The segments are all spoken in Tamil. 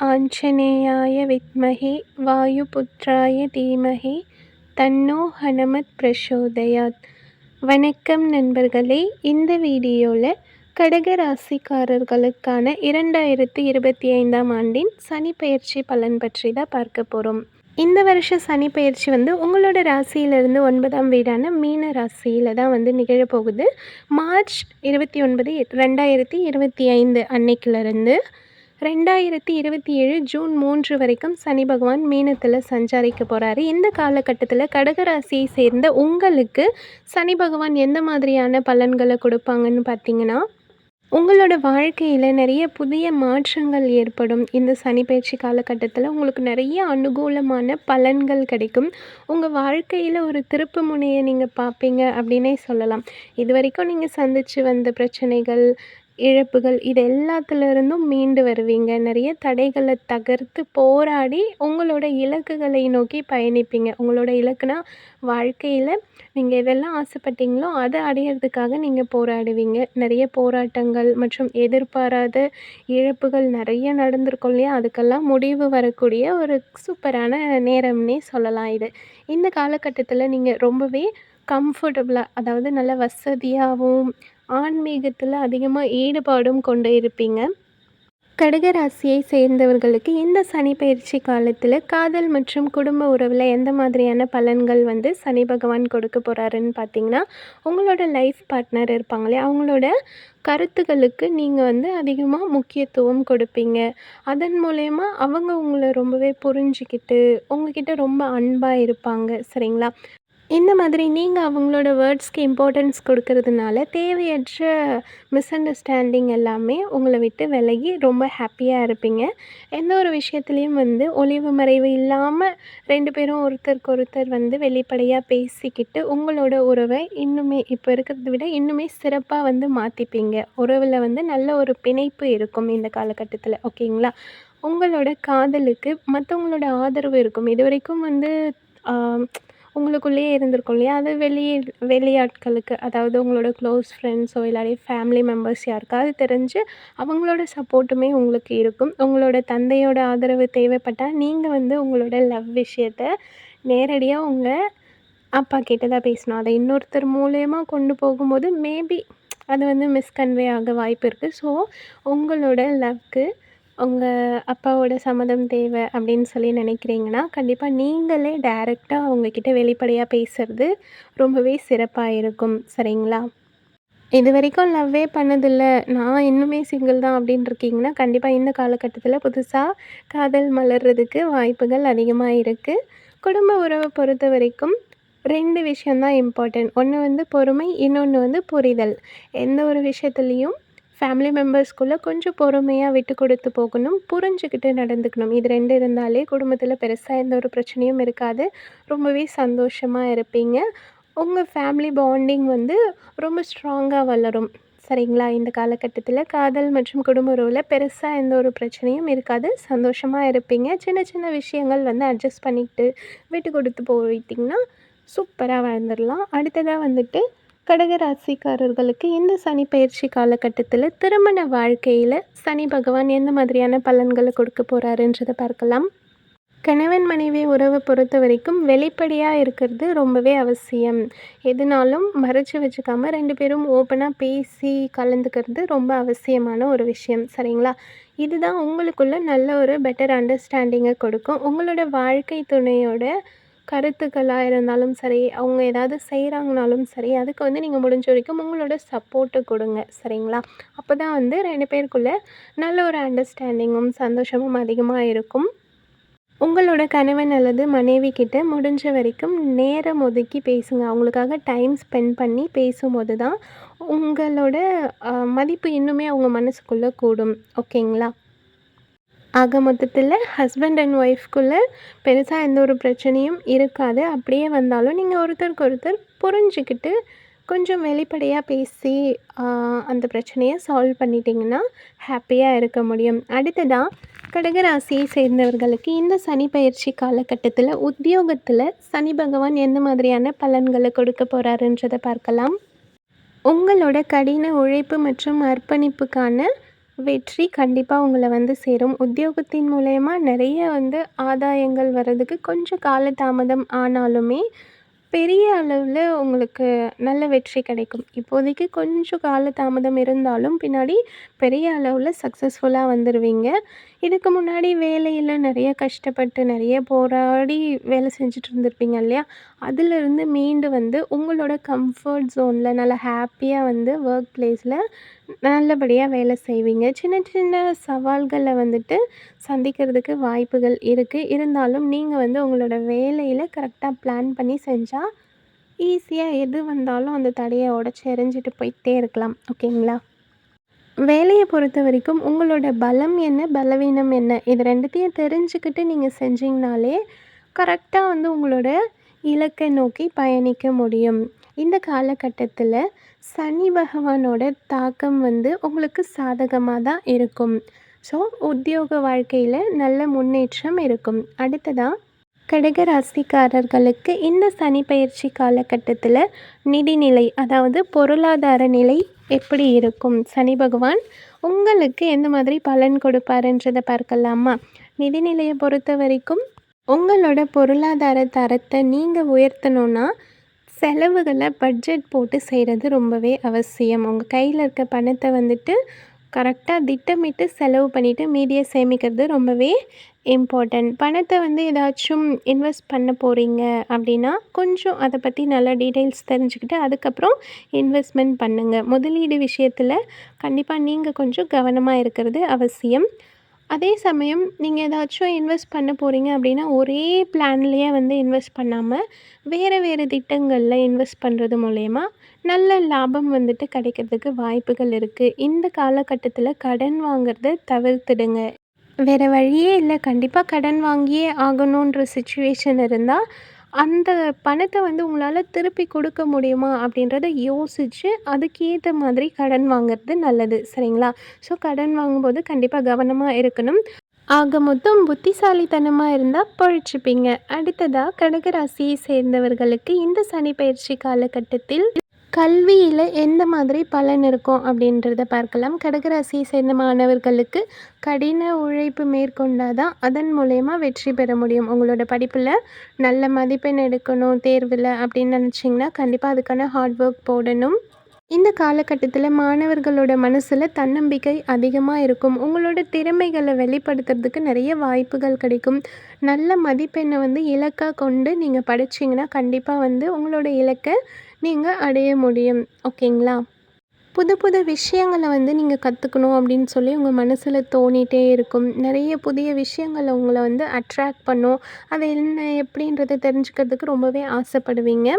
ஆஞ்சநேயாய வித்மஹே வாயுபுத்ராய தீமஹி தன்னோ ஹனுமத் பிரசோதயாத். வணக்கம் நண்பர்களே இந்த வீடியோவில் கடக ராசிக்காரர்களுக்கான இரண்டாயிரத்தி இருபத்தி ஐந்தாம் ஆண்டின் சனி பயிற்சி பலன் பற்றி தான் பார்க்க போகிறோம் இந்த வருஷ சனி பயிற்சி வந்து உங்களோட ராசியிலிருந்து ஒன்பதாம் வீடான மீன ராசியில் தான் வந்து நிகழப்போகுது மார்ச் இருபத்தி ஒன்பது ரெண்டாயிரத்தி இருபத்தி ஐந்து அன்னைக்கிலிருந்து ரெண்டாயிரத்தி இருபத்தி ஏழு ஜூன் மூன்று வரைக்கும் சனி பகவான் மீனத்தில் சஞ்சாரிக்க போகிறாரு இந்த காலகட்டத்தில் கடகராசியை சேர்ந்த உங்களுக்கு சனி பகவான் எந்த மாதிரியான பலன்களை கொடுப்பாங்கன்னு பார்த்தீங்கன்னா உங்களோட வாழ்க்கையில் நிறைய புதிய மாற்றங்கள் ஏற்படும். இந்த சனி பயிற்சி காலகட்டத்தில் உங்களுக்கு நிறைய அனுகூலமான பலன்கள் கிடைக்கும். உங்கள் வாழ்க்கையில் ஒரு திருப்பு முனையை நீங்கள் பார்ப்பீங்க அப்படின்னே சொல்லலாம். இது வரைக்கும் நீங்கள் சந்தித்து வந்த பிரச்சனைகள் இழப்புகள் இது எல்லாத்துலேருந்தும் மீண்டு வருவீங்க. நிறைய தடைகளை தகர்த்து போராடி உங்களோட இலக்குகளை நோக்கி பயணிப்பீங்க. உங்களோட இலக்குனா வாழ்க்கையில் நீங்கள் எதெல்லாம் ஆசைப்பட்டீங்களோ அதை அடையிறதுக்காக நீங்கள் போராடுவீங்க. நிறைய போராட்டங்கள் மற்றும் எதிர்பாராத இழப்புகள் நிறைய நடந்திருக்கும் இல்லையா? அதுக்கெல்லாம் முடிவு வரக்கூடிய ஒரு சூப்பரான நேரம்னே சொல்லலாம் இது. இந்த காலகட்டத்தில் நீங்கள் ரொம்பவே கம்ஃபர்டபுளாக அதாவது நல்ல வசதியாகவும் ஆன்மீகத்தில் அதிகமாக ஈடுபாடும் கொண்டு இருப்பீங்க. கடக ராசியை சேர்ந்தவர்களுக்கு இந்த சனி பயிற்சி காலத்தில் காதல் மற்றும் குடும்ப உறவில் எந்த மாதிரியான பலன்கள் வந்து சனி பகவான் கொடுக்க போகிறாருன்னு பார்த்தீங்கன்னா உங்களோட லைஃப் பார்ட்னர் இருப்பாங்களே அவங்களோட கருத்துக்களுக்கு நீங்கள் வந்து அதிகமாக முக்கியத்துவம் கொடுப்பீங்க. அதன் மூலயமா அவங்க உங்களை ரொம்பவே புரிஞ்சுக்கிட்டு உங்ககிட்ட ரொம்ப அன்பாக இருப்பாங்க சரிங்களா? இந்த மாதிரி நீங்கள் அவங்களோட வேர்ட்ஸ்க்கு இம்பார்ட்டன்ஸ் கொடுக்கறதுனால தேவையற்ற மிஸ் அண்டர்ஸ்டாண்டிங் எல்லாமே உங்களை விட்டு விலகி ரொம்ப ஹாப்பியாக இருப்பீங்க. எந்த ஒரு விஷயத்துலையும் வந்து ஒளிவு மறைவு இல்லாமல் ரெண்டு பேரும் ஒருத்தருக்கு ஒருத்தர் வந்து வெளிப்படையாக பேசிக்கிட்டு உங்களோட உறவை இன்னுமே இப்போ இருக்கிறத விட இன்னுமே சிறப்பாக வந்து மாற்றிப்பீங்க உறவில் வந்து நல்ல ஒரு பிணைப்பு இருக்கும் இந்த காலகட்டத்தில் ஓகேங்களா? உங்களோட காதலுக்கு மற்றவங்களோட ஆதரவு இருக்கும். இது வரைக்கும் வந்து உங்களுக்குள்ளேயே இருந்திருக்கும் இல்லையா? அது வெளியே வெளியாட்களுக்கு அதாவது உங்களோட க்ளோஸ் ஃப்ரெண்ட்ஸோ இல்லாட்டி ஃபேமிலி மெம்பர்ஸ் யாருக்காவது தெரிஞ்சு அவங்களோட சப்போர்ட்டுமே உங்களுக்கு இருக்கும். உங்களோட தந்தையோட ஆதரவு தேவைப்பட்டால் நீங்கள் வந்து உங்களோட லவ் விஷயத்த நேரடியாக உங்கள் அப்பா கிட்ட தான் பேசணும். அதை இன்னொருத்தர் மூலயமா கொண்டு போகும்போது மேபி அது வந்து மிஸ்கன்வே ஆக வாய்ப்பு இருக்குது ஸோ உங்களோட லவ்க்கு உங்கள் அப்பாவோட சம்மதம் தேவை அப்படின்னு சொல்லி நினைக்கிறீங்கன்னா கண்டிப்பாக நீங்களே டேரெக்டாக அவங்கக்கிட்ட வெளிப்படையாக பேசுகிறது ரொம்பவே சிறப்பாக இருக்கும். சரிங்களா? இது வரைக்கும் லவ்வே பண்ணதில்ல. நான் இன்னுமே சிங்கிள் தான் அப்படின்னு இருக்கீங்கன்னா கண்டிப்பாக இந்த காலகட்டத்தில் புதுசாக காதல் மலர்றதுக்கு வாய்ப்புகள் அதிகமாக இருக்குது குடும்ப உறவை பொறுத்த வரைக்கும் ரெண்டு விஷயந்தான் இம்பார்ட்டன்ட் ஒன்று வந்து பொறுமை இன்னொன்று வந்து புரிதல். எந்த ஒரு விஷயத்துலேயும் ஃபேமிலி மெம்பர்ஸ்குள்ளே கொஞ்சம் பொறுமையாக விட்டு கொடுத்து போகணும் புரிஞ்சுக்கிட்டு நடந்துக்கணும். இது ரெண்டு இருந்தாலே குடும்பத்தில் பெருசாக எந்த ஒரு பிரச்சனையும் இருக்காது. ரொம்பவே சந்தோஷமாக இருப்பீங்க. உங்கள் ஃபேமிலி பாண்டிங் வந்து ரொம்ப ஸ்ட்ராங்காக வளரும். சரிங்களா? இந்த காலகட்டத்தில் காதல் மற்றும் குடும்ப உறவில் பெருசாக எந்த ஒரு பிரச்சனையும் இருக்காது. சந்தோஷமாக இருப்பீங்க. சின்ன சின்ன விஷயங்கள் வந்து அட்ஜஸ்ட் பண்ணிக்கிட்டு விட்டு கொடுத்து போயிட்டிங்கன்னா சூப்பராக வாழ்ந்துடலாம் அடுத்ததாக வந்துட்டு கடகராசிக்காரர்களுக்கு இந்த சனி பயிற்சி காலகட்டத்தில் திருமண வாழ்க்கையில் சனி பகவான் எந்த மாதிரியான பலன்களை கொடுக்க போகிறாருன்றதை பார்க்கலாம். கணவன் மனைவி உறவை பொறுத்த வரைக்கும் வெளிப்படையாக இருக்கிறது ரொம்பவே அவசியம். எதுனாலும் மறைச்சி வச்சுக்காமல் ரெண்டு பேரும் ஓப்பனாக பேசி கலந்துக்கிறது ரொம்ப அவசியமான ஒரு விஷயம். சரிங்களா? இதுதான் உங்களுக்குள்ள நல்ல ஒரு பெட்டர் அண்டர்ஸ்டாண்டிங்கை கொடுக்கும். உங்களோட வாழ்க்கை துணையோட கருத்துக்களாக இருந்தாலும் சரி அவங்க ஏதாவது செய்கிறாங்கனாலும் சரி அதுக்கு வந்து நீங்கள் முடிஞ்ச வரைக்கும் உங்களோட சப்போர்ட்டு கொடுங்க. சரிங்களா? அப்போ தான் வந்து ரெண்டு பேருக்குள்ளே நல்ல ஒரு அண்டர்ஸ்டாண்டிங்கும் சந்தோஷமும் அதிகமாக இருக்கும். உங்களோட கணவன் அல்லது மனைவி கிட்ட முடிஞ்ச வரைக்கும் நேரம் ஒதுக்கி பேசுங்க. அவங்களுக்காக டைம் ஸ்பெண்ட் பண்ணி பேசும்போது தான் உங்களோட மதிப்பு இன்னுமே அவங்க மனசுக்குள்ளே கூடும். ஓகேங்களா? ஆக மொத்தத்தில் ஹஸ்பண்ட் அண்ட் ஒய்ஃப்குள்ளே பெருசாக எந்த ஒரு பிரச்சனையும் இருக்காது. அப்படியே வந்தாலும் நீங்கள் ஒருத்தருக்கு ஒருத்தர் புரிஞ்சுக்கிட்டு கொஞ்சம் வெளிப்படையாக பேசி அந்த பிரச்சனையை சால்வ் பண்ணிட்டிங்கன்னா ஹாப்பியாக இருக்க முடியும். அடுத்ததாக கடகராசியை சேர்ந்தவர்களுக்கு இந்த சனி பயிற்சி காலகட்டத்தில் உத்தியோகத்தில் சனி பகவான் எந்த மாதிரியான பலன்களை கொடுக்க போகிறாருன்றதை பார்க்கலாம். உங்களோட கடின உழைப்பு மற்றும் அர்ப்பணிப்புக்கான வெற்றி கண்டிப்பாக உங்களை வந்து சேரும். உத்தியோகத்தின் மூலயமா நிறைய வந்து ஆதாயங்கள் வர்றதுக்கு கொஞ்சம் காலதாமதம் ஆனாலுமே பெரிய அளவில் உங்களுக்கு நல்ல வெற்றி கிடைக்கும். இப்போதைக்கு கொஞ்சம் கால தாமதம் இருந்தாலும் பின்னாடி பெரிய அளவில் சக்ஸஸ்ஃபுல்லாக வந்துடுவீங்க இதுக்கு முன்னாடி வேலையில் நிறைய கஷ்டப்பட்டு நிறைய போராடி வேலை செஞ்சுட்டு இருந்திருப்பீங்க இல்லையா? அதிலிருந்து மீண்டு வந்து உங்களோட கம்ஃபர்ட் ஜோனில் நல்லா ஹாப்பியாக வந்து ஒர்க் பிளேஸில் நல்லபடியாக வேலை செய்வீங்க. சின்ன சின்ன சவால்களை வந்துட்டு சந்திக்கிறதுக்கு வாய்ப்புகள் இருக்குது இருந்தாலும் நீங்கள் வந்து உங்களோட வேலையில் கரெக்டாக பிளான் பண்ணி செஞ்சால் ஈஸியாக எது வந்தாலும் அந்த தடையை உடச்சி எறிஞ்சிட்டு போயிட்டே இருக்கலாம். ஓகேங்களா? வேலையை பொறுத்த வரைக்கும் உங்களோட பலம் என்ன பலவீனம் என்ன? இது ரெண்டுத்தையும் தெரிஞ்சுக்கிட்டு நீங்கள் செஞ்சீங்கனாலே கரெக்டாக வந்து உங்களோட இலக்கை நோக்கி பயணிக்க முடியும். இந்த காலகட்டத்தில் சனி பகவானோட தாக்கம் வந்து உங்களுக்கு சாதகமாக தான் இருக்கும். ஸோ உத்தியோக வாழ்க்கையில் நல்ல முன்னேற்றம் இருக்கும். அடுத்ததாக கடக ராசிக்காரர்களுக்கு இந்த சனி பயிற்சி காலகட்டத்தில் நிதிநிலை அதாவது பொருளாதார நிலை எப்படி இருக்கும்? சனி பகவான் உங்களுக்கு எந்த மாதிரி பலன் கொடுப்பாருன்றதை பார்க்கலாமா? நிதிநிலையை பொறுத்த வரைக்கும் உங்களோட பொருளாதார தரத்தை நீங்கள் உயர்த்தணுன்னா செலவுகளை பட்ஜெட் போட்டு செய்கிறது ரொம்பவே அவசியம். உங்கள் கையில் இருக்க பணத்தை வந்துட்டு கரெக்டாக திட்டமிட்டு செலவு பண்ணிவிட்டு மீதியை சேமிக்கிறது ரொம்பவே இம்பார்ட்டண்ட் பணத்தை வந்து ஏதாச்சும் இன்வெஸ்ட் பண்ண போகிறீங்க அப்படின்னா கொஞ்சம் அதை பற்றி நல்லா டீட்டெயில்ஸ் தெரிஞ்சுக்கிட்டு அதுக்கப்புறம் இன்வெஸ்ட்மெண்ட் பண்ணுங்கள் முதலீடு விஷயத்தில் கண்டிப்பாக நீங்கள் கொஞ்சம் கவனமாக இருக்கிறது அவசியம். அதே சமயம் நீங்கள் ஏதாச்சும் இன்வெஸ்ட் பண்ண போகிறீங்க அப்படின்னா ஒரே பிளான்லேயே வந்து இன்வெஸ்ட் பண்ணாமல் வேறு வேறு திட்டங்களில் இன்வெஸ்ட் பண்ணுறது மூலயமா நல்ல லாபம் வந்துட்டு கிடைக்கிறதுக்கு வாய்ப்புகள் இருக்குது இந்த காலகட்டத்தில் கடன் வாங்குறத தவிர்த்துடுங்க. வேறு வழியே இல்லை. கண்டிப்பாக கடன் வாங்கியே ஆகணுன்ற சுச்சுவேஷன் இருந்தால் அந்த பணத்தை வந்து உங்களால் திருப்பி கொடுக்க முடியுமா அப்படின்றத யோசித்து அதுக்கேற்ற மாதிரி கடன் வாங்குறது நல்லது சரிங்களா? ஸோ கடன் வாங்கும்போது கண்டிப்பாக கவனமாக இருக்கணும். ஆக மொத்தம் புத்திசாலித்தனமாக இருந்தால் பழிச்சுப்பீங்க. அடுத்ததாக கடகராசியை சேர்ந்தவர்களுக்கு இந்த சனி பயிற்சி காலகட்டத்தில் கல்வியில் எந்த மாதிரி பலன் இருக்கும் அப்படின்றத பார்க்கலாம். கடகராசியை சேர்ந்த மாணவர்களுக்கு கடின உழைப்பு மேற்கொண்டால் தான் அதன் மூலயமா வெற்றி பெற முடியும். உங்களோட படிப்பில் நல்ல மதிப்பெண் எடுக்கணும் தேர்வில் அப்படின்னு நினச்சிங்கன்னா கண்டிப்பாக அதுக்கான ஹார்ட் ஒர்க் போடணும். இந்த காலகட்டத்தில் மாணவர்களோட மனசில் தன்னம்பிக்கை அதிகமாக இருக்கும். உங்களோட திறமைகளை வெளிப்படுத்துறதுக்கு நிறைய வாய்ப்புகள் கிடைக்கும். நல்ல மதிப்பெண்ணை வந்து இலக்காக கொண்டு நீங்கள் படிச்சிங்கன்னா கண்டிப்பாக வந்து உங்களோட இலக்கை நீங்கள் அடைய முடியும் ஓகேங்களா? புது புது விஷயங்களை வந்து நீங்கள் கற்றுக்கணும் அப்படின்னு சொல்லி உங்கள் மனசில் தோணிகிட்டே இருக்கும். நிறைய புதிய விஷயங்களை உங்களை வந்து அட்ராக்ட் பண்ணும். அது என்ன எப்படின்றத தெரிஞ்சுக்கிறதுக்கு ரொம்பவே ஆசைப்படுவீங்க.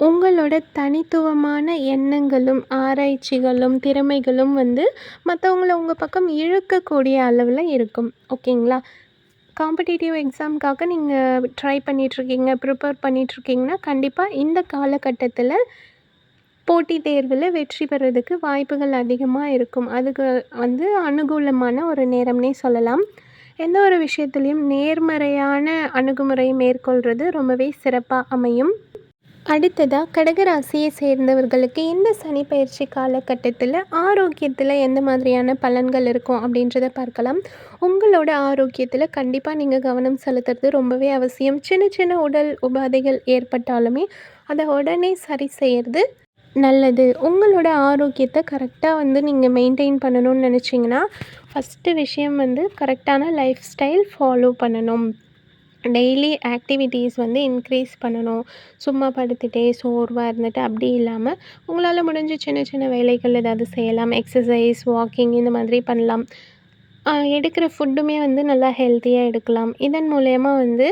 உங்களோட தனித்துவமான எண்ணங்களும் ஆராய்ச்சிகளும் திறமைகளும் வந்து மற்றவங்கள உங்கள் பக்கம் இழுக்கக்கூடிய அளவில் இருக்கும். ஓகேங்களா? காம்படிட்டிவ் எக்ஸாமுக்காக நீங்கள் ட்ரை பண்ணிகிட்ருக்கீங்க ப்ரிப்பேர் பண்ணிகிட்ருக்கீங்கன்னா கண்டிப்பாக இந்த காலகட்டத்தில் போட்டித் தேர்வில் வெற்றி பெறதுக்கு வாய்ப்புகள் அதிகமாக இருக்கும். அதுக்கு வந்து அனுகூலமான ஒரு நேரம்னே சொல்லலாம். எந்த ஒரு விஷயத்துலையும் நேர்மறையான அணுகுமுறை மேற்கொள்கிறது ரொம்பவே சிறப்பாக அமையும். அடுத்ததாக கடகராசியை சேர்ந்தவர்களுக்கு இந்த சனி பயிற்சி காலகட்டத்தில் ஆரோக்கியத்தில் எந்த மாதிரியான பலன்கள் இருக்கும் அப்படின்றத பார்க்கலாம். உங்களோட ஆரோக்கியத்தில் கண்டிப்பாக நீங்கள் கவனம் செலுத்துறது ரொம்பவே அவசியம். சின்ன சின்ன உடல் உபாதைகள் ஏற்பட்டாலுமே அதை உடனே சரி செய்கிறது நல்லது. உங்களோட ஆரோக்கியத்தை கரெக்டாக வந்து நீங்கள் மெயின்டைன் பண்ணணும்னு நினச்சிங்கன்னா ஃபஸ்ட்டு விஷயம் வந்து கரெக்டான லைஃப் ஸ்டைல் ஃபாலோ பண்ணணும். டெய்லி ஆக்டிவிட்டீஸ் வந்து இன்க்ரீஸ் பண்ணணும். சும்மா படுத்துகிட்டே சோர்வாக இருந்துட்டு அப்படி இல்லாமல் உங்களால் முடிஞ்ச சின்ன சின்ன வேலைகள் ஏதாவது செய்யலாம். எக்ஸசைஸ் வாக்கிங் இந்த மாதிரி பண்ணலாம். எடுக்கிற ஃபுட்டுமே வந்து நல்லா ஹெல்த்தியாக எடுக்கலாம். இதன் மூலயமா வந்து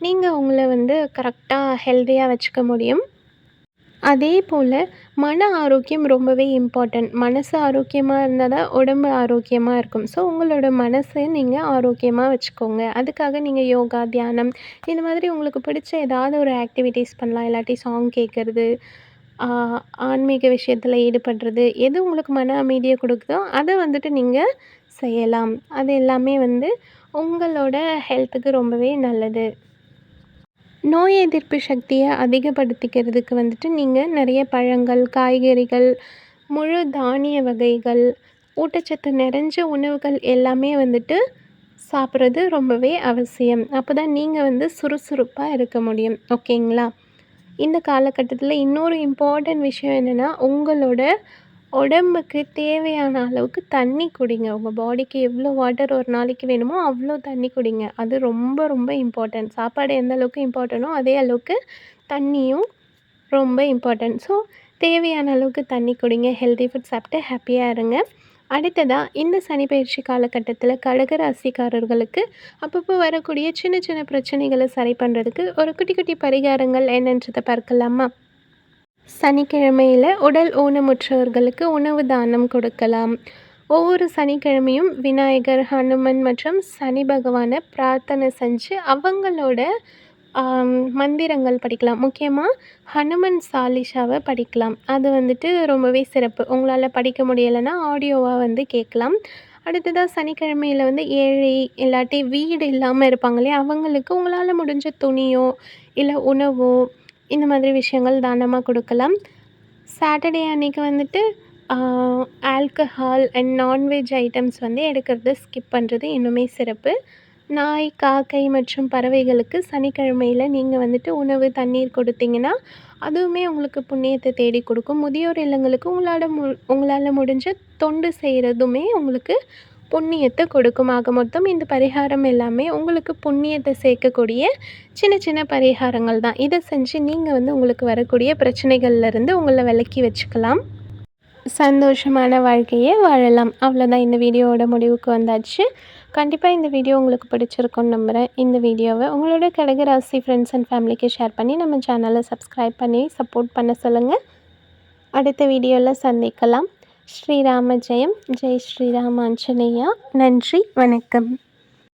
நீங்கள் உங்களை வந்து கரெக்டாக ஹெல்த்தியாக வச்சுக்க முடியும். அதே போல் மன ஆரோக்கியம் ரொம்பவே இம்பார்ட்டண்ட் மனசு ஆரோக்கியமாக இருந்தால் தான் உடம்பு ஆரோக்கியமாக இருக்கும். ஸோ உங்களோட மனசை நீங்கள் ஆரோக்கியமாக வச்சுக்கோங்க. அதுக்காக நீங்கள் யோகா தியானம் இந்த மாதிரி உங்களுக்கு பிடிச்ச ஏதாவது ஒரு ஆக்டிவிட்டீஸ் பண்ணலாம். இல்லாட்டி சாங் கேட்குறது ஆன்மீக விஷயத்தில் ஈடுபடுறது எது உங்களுக்கு மன அமைதியை கொடுக்குதோ அதை வந்துட்டு நீங்கள் செய்யலாம். அது எல்லாமே வந்து உங்களோட ஹெல்த்துக்கு ரொம்பவே நல்லது. நோய் எதிர்ப்பு சக்தியை அதிகப்படுத்திக்கிறதுக்கு வந்துட்டு நீங்கள் நிறைய பழங்கள் காய்கறிகள் முழு தானிய வகைகள் ஊட்டச்சத்து நிறைஞ்ச உணவுகள் எல்லாமே வந்துட்டு சாப்பிட்றது ரொம்பவே அவசியம். அப்போ தான் நீங்கள் வந்து சுறுசுறுப்பாக இருக்க முடியும். ஓகேங்களா? இந்த காலகட்டத்தில் இன்னொரு இம்பார்ட்டண்ட் விஷயம் என்னென்னா உங்களோட உடம்புக்கு தேவையான அளவுக்கு தண்ணி குடிங்க. உங்கள் பாடிக்கு எவ்வளோ வாட்டர் ஒரு நாளைக்கு வேணுமோ அவ்வளோ தண்ணி குடிங்க. அது ரொம்ப ரொம்ப இம்பார்ட்டன்ட் சாப்பாடு எந்த அளவுக்கு இம்பார்ட்டனோ அதே அளவுக்கு தண்ணியும் ரொம்ப இம்பார்ட்டன்ட் ஸோ தேவையான அளவுக்கு தண்ணி குடிங்க. ஹெல்தி ஃபுட் சாப்பிட்டு ஹாப்பியாக இருங்க. அடுத்ததாக இந்த சனி பயிற்சி காலகட்டத்தில் கடக ராசிக்காரர்களுக்கு அப்பப்போ வரக்கூடிய சின்ன சின்ன பிரச்சனைகளை சரி பண்ணுறதுக்கு ஒரு குட்டி குட்டி பரிகாரங்கள் என்னன்றதை பார்க்கலாமா? சனிக்கிழமையில் உடல் ஊனமுற்றவர்களுக்கு உணவு தானம் கொடுக்கலாம். ஒவ்வொரு சனிக்கிழமையும் விநாயகர் ஹனுமன் மற்றும் சனி பகவானை பிரார்த்தனை செஞ்சு அவங்களோட மந்திரங்கள் படிக்கலாம். முக்கியமாக ஹனுமன் சாலிஷாவை படிக்கலாம். அது வந்துட்டு ரொம்பவே சிறப்பு. உங்களால் படிக்க முடியலைன்னா ஆடியோவாக வந்து கேட்கலாம். அடுத்ததாக சனிக்கிழமையில் வந்து ஏழை இல்லாட்டி வீடு இல்லாமல் இருப்பாங்களே அவங்களுக்கு உங்களால் முடிஞ்ச துணியோ இல்லை உணவோ இந்த மாதிரி விஷயங்கள் தானமாக கொடுக்கலாம். சாட்டர்டே அன்றைக்கி வந்துட்டு ஆல்கஹால் அண்ட் நான்வெஜ் ஐட்டம்ஸ் வந்து எடுக்கிறது ஸ்கிப் பண்ணுறது இன்னுமே சிறப்பு. நாய் காக்கை மற்றும் பறவைகளுக்கு சனிக்கிழமையில் நீங்கள் வந்துட்டு உணவு தண்ணீர் கொடுத்தீங்கன்னா அதுவுமே உங்களுக்கு புண்ணியத்தை தேடி கொடுக்கும். முதியோர் இல்லங்களுக்கு உங்களால் மு உங்களால் முடிஞ்ச தொண்டு செய்கிறதுமே உங்களுக்கு புண்ணியத்தை கொடுக்கும் ஆக மொத்தம் இந்த பரிகாரம் எல்லாமே உங்களுக்கு புண்ணியத்தை சேர்க்கக்கூடிய சின்ன சின்ன பரிகாரங்கள் தான். இதை செஞ்சு நீங்கள் வந்து உங்களுக்கு வரக்கூடிய பிரச்சனைகள்லேருந்து உங்களை விலக்கி வச்சுக்கலாம். சந்தோஷமான வாழ்க்கையை வாழலாம். அவ்வளோதான் இந்த வீடியோவோட முடிவுக்கு வந்தாச்சு. கண்டிப்பாக இந்த வீடியோ உங்களுக்கு பிடிச்சிருக்கும்னு நம்புகிறேன் இந்த வீடியோவை உங்களோட கடகராசி ஃப்ரெண்ட்ஸ் அண்ட் ஃபேமிலிக்கு ஷேர் பண்ணி நம்ம சேனலை சப்ஸ்கிரைப் பண்ணி சப்போர்ட் பண்ண சொல்லுங்கள் அடுத்த வீடியோவில் சந்திக்கலாம். ஸ்ரீராம ஜெயம். ஜெய் ஸ்ரீராம் ஆஞ்சநேயா நன்றி வணக்கம்.